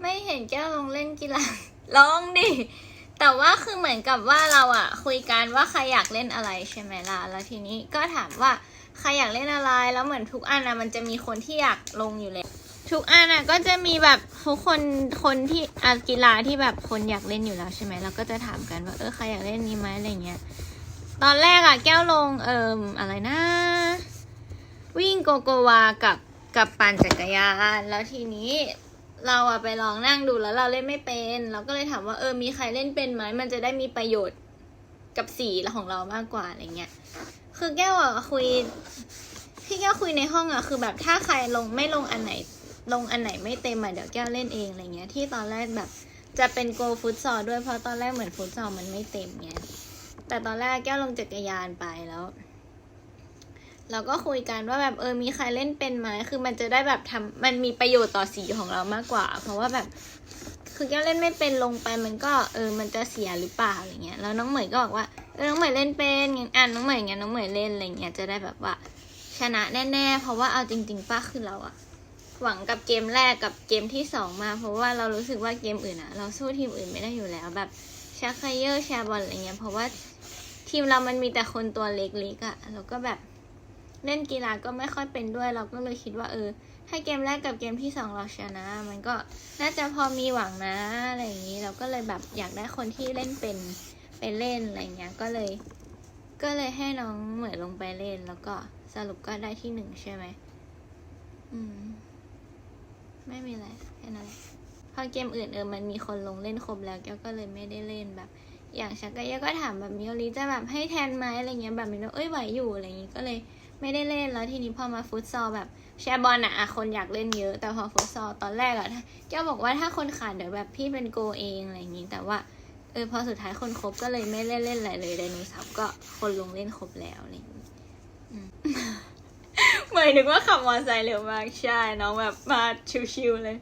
ไม่เห็นแก้วลงเล่นกีฬาลองดิ แต่ว่าคือเหมือนกับว่าเราอะคุยกันว่าใครอยากเล่นอะไรใช่ไหมล่ะ แล้วทีนี้ก็ถามว่าใครอยากเล่นอะไร แล้วเหมือนทุกอันอะมันจะมีคนที่อยากลงอยู่เลย ทุกอันอะก็จะมีแบบทุกคนคนที่อากีฬาที่แบบคนอยากเล่นอยู่แล้วใช่ไหมเราก็จะถามกันว่าเออใครอยากเล่นนี้ไหมอะไรเงี้ย ตอนแรกอะแก้วลงเอิมอะไรนะ วิ่งโกโกวากับกับปั่นจักรยาน แล้วทีนี้ เราอะไปลองนั่งดูแล้วเราเล่นไม่เป็น เราก็เลยถามว่าเออมีใครเล่นเป็นไหมมันจะได้มีประโยชน์กับสีของเรามากกว่าอะไรเงี้ยคือแก้วอะคุยที่แก้วคุยในห้องอะคือแบบถ้าใครลงไม่ลงอันไหน ลงอันไหนไม่เต็มอะเดี๋ยวแก้วเล่นเองอะไรเงี้ยที่ตอนแรกแบบจะเป็นโกฟุตซอลด้วยเพราะตอนแรกเหมือนฟุตซอลมันไม่เต็มเงี้ยแต่ตอนแรกแก้วลงจักรยานไปแล้ว เราก็คุยกันว่าแบบเออมีใครเล่นเป็นไหมคือมันจะได้แบบทำมันมีประโยชน์ต่อสีของเรามากกว่า เพราะว่าแบบ คือแก้วเล่นไม่เป็นลงไปมันก็เออมันจะเสียหรือเปล่าอะไรเงี้ยแล้วน้องเหมยก็บอกว่าเออน้องเหมยเล่นเป็นงั้นอ่านน้องเหมยงั้นน้องเหมยเล่นอะไรเงี้ยจะได้แบบว่าชนะแน่ๆ เพราะว่าเอาจริง ๆป้าคือเราอะหวังกับเกมแรกกับเกมที่สองมา เพราะว่าเรารู้สึกว่าเกมอื่นอะเราสู้ทีมอื่นไม่ได้อยู่แล้วแบบชาคเยอร์แชร์บอลอะไรเงี้ยเพราะว่าทีมเรามันมีแต่คนตัวเล็กๆอะแล้วก็แบบ เล่นกีฬาก็ไม่ค่อยเป็นด้วยเราก็เลยคิดว่าเออ ถ้าเกมแรกกับเกมที่สองเราชนะ มันก็น่าจะพอมีหวังนะอะไรอย่างนี้เราก็เลยแบบอยากได้คนที่เล่นเป็นไปเล่นอะไรเงี้ยก็เลย ก็เลยให้น้องเหมยลงไปเล่น แล้วก็สรุปก็ได้ที่หนึ่งใช่ไหมอืม ไม่มีอะไรแค่นั้นแหละพอเกมอื่นเออมันมีคนลงเล่นครบแล้วแกก็เลยไม่ได้เล่นแบบ อย่างชักกะยะก็ถามแบบมิโอริจะแบบให้แทนไหมอะไรเงี้ยแบบมิโอเอ้ยไหวอยู่อะไรอย่างงี้ยก็เลย ไม่ได้เล่นแล้วทีนี้พอมาฟุตซอลแบบแชร์บอลอะอะคนอยากเล่นเยอะ แต่พอฟุตซอลตอนแรกอะถ้าบอกว่าถ้าคนขาดเดี๋ยวแบบพี่เป็นโกเองอะไรอย่างงี้ แต่ว่าเออพอสุดท้ายคนครบก็เลยไม่เล่นเล่นอะไรเลยไดโนเสาร์ก็คนลงเล่นครบแล้วอะไรอย่างงี้อืมเหมยนึกว่าขับมอเตอร์ไซค์เร็วมากใช่น้องแบบมาชิวๆเลย